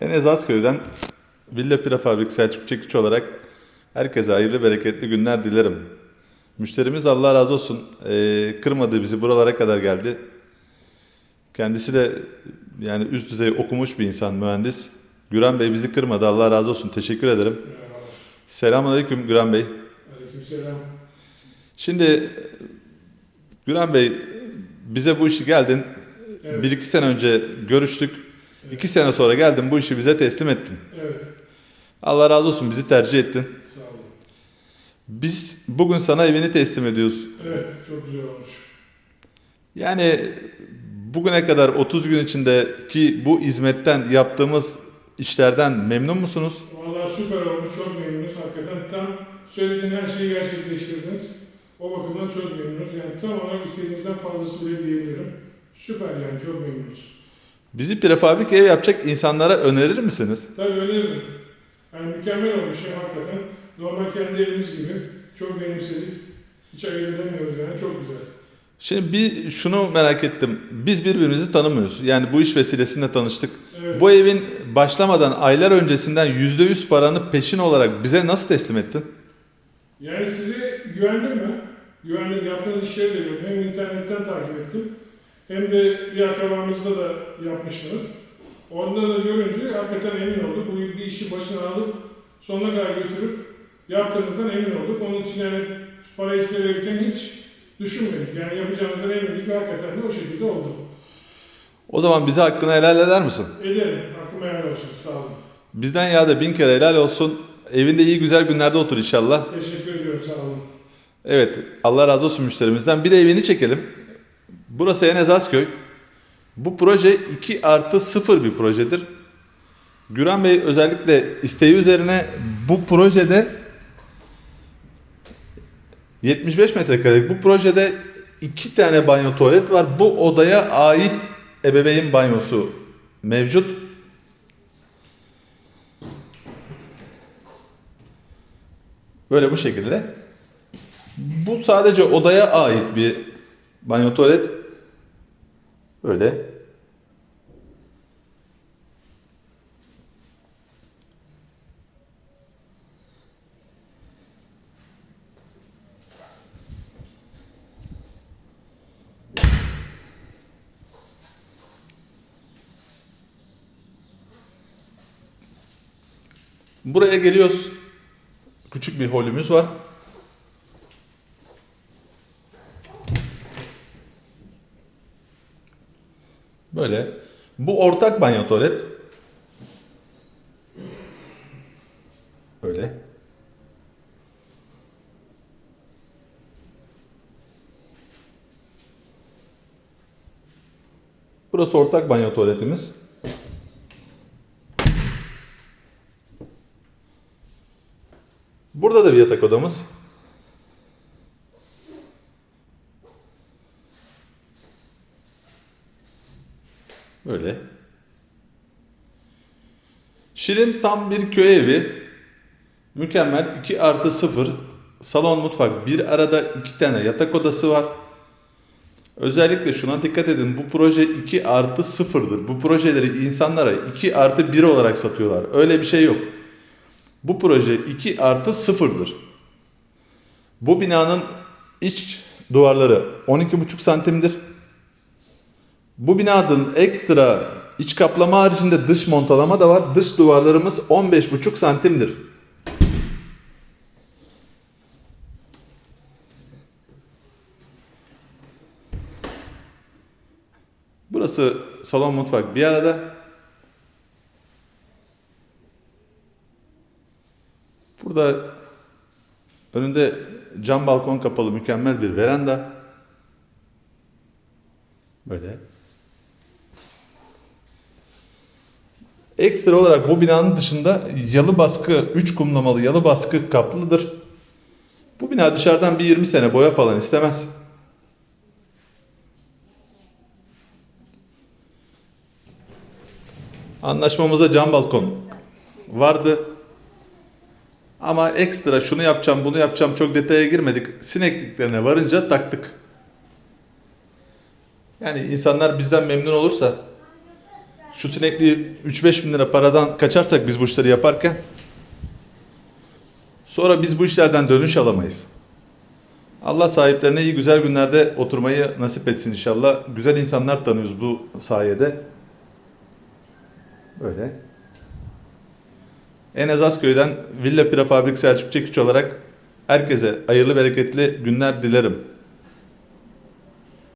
Enes Azköy'den Villa Pira Fabrik Selçuk Çekiç olarak herkese hayırlı bereketli günler dilerim. Müşterimiz Allah razı olsun eee, kırmadı bizi buralara kadar geldi. Kendisi de yani üst düzey okumuş bir insan mühendis. Güran Bey bizi kırmadı Allah razı olsun teşekkür ederim. Merhaba. Selamünaleyküm Güran Bey. Aleykümselam. Şimdi Güran Bey bize bu işi geldin. Evet. Bir iki sene önce görüştük. İki sene sonra geldin bu işi bize teslim ettin. Evet. Allah razı olsun bizi tercih ettin. Sağ olun. Biz bugün sana evini teslim ediyoruz. Evet. Çok güzel olmuş. Yani bugüne kadar 30 gün içindeki bu hizmetten yaptığımız işlerden memnun musunuz? Vallahi süper olmuş. Çok memnunuz. Hakikaten tam söylediğin her şeyi gerçekleştirdiniz. O bakımdan çok memnunuz. Yani tam olarak istediğimizden fazlası bile diyebilirim. Süper yani. Çok memnunuz. Bizi prefabrik ev yapacak insanlara önerir misiniz? Tabii öneririm. Yani mükemmel olmuş ya hakikaten. Normal kendi evimiz gibi. Çok benimsedik. Hiç ayırt edemiyoruz yani. Çok güzel. Şimdi bir şunu merak ettim. Biz birbirimizi tanımıyoruz. Yani bu iş vesilesiyle tanıştık. Evet. Bu evin başlamadan aylar öncesinden %100 paranı peşin olarak bize nasıl teslim ettin? Yani size güvendim ben. Güvendim. Yaptığınız işleri de gördüm. Hem internetten takip ettim. Hem de bir akrabamızda da yapmıştınız. Ondan da görünce hakikaten emin olduk. Bu bir işi başına alıp sonuna kadar götürüp yaptığınızdan emin olduk. Onun için yani para isterirken hiç düşünmedik. Yani yapacağımızdan emindik ve hakikaten de o şekilde oldu. O zaman bize hakkını helal eder misin? Ederim. Hakkıma helal olsun. Sağ olun. Bizden ya da bin kere helal olsun. Evinde iyi güzel günlerde otur inşallah. Teşekkür ediyorum. Sağ olun. Evet Allah razı olsun müşterimizden. Bir de evini çekelim. Burası Enes Azköy. Bu proje 2 artı 0 bir projedir. Güran Bey özellikle isteği üzerine bu projede 75 metrekarelik bu projede iki tane banyo tuvalet var. Bu odaya ait ebeveyn banyosu mevcut. Böyle bu şekilde. Bu sadece odaya ait bir banyo tuvalet. Böyle. Buraya geliyoruz. Küçük bir holümüz var. Böyle. Bu ortak banyo tuvalet. Böyle. Burası ortak banyo tuvaletimiz. Burada da bir yatak odamız. Böyle. Şirin tam bir köy evi. Mükemmel 2 artı 0. Salon mutfak. Bir arada iki tane yatak odası var. Özellikle şuna dikkat edin. Bu proje 2 artı 0'dır. Bu projeleri insanlara 2 artı 1 olarak satıyorlar. Öyle bir şey yok. Bu proje 2 artı 0'dır. Bu binanın iç duvarları 12,5 santimdir. Bu binanın ekstra iç kaplama haricinde dış montalama da var. Dış duvarlarımız 15,5 santimdir. Burası salon mutfak bir arada. Burada önünde cam balkon kapalı mükemmel bir veranda. Böyle. Ekstra olarak bu binanın dışında yalı baskı, 3 kumlamalı yalı baskı kaplıdır. Bu bina dışarıdan bir 20 sene boya falan istemez. Anlaşmamızda cam balkon vardı. Ama ekstra şunu yapacağım, bunu yapacağım çok detaya girmedik. Sinekliklerine varınca taktık. Yani insanlar bizden memnun olursa Şu sinekliği 3-5 bin lira paradan kaçarsak biz bu işleri yaparken sonra biz bu işlerden dönüş alamayız. Allah sahiplerine iyi güzel günlerde oturmayı nasip etsin inşallah. Güzel insanlar tanıyoruz bu sayede. Böyle. Enes Asköy'den Villa Prefabrik Selçuk Çekiç olarak herkese hayırlı bereketli günler dilerim.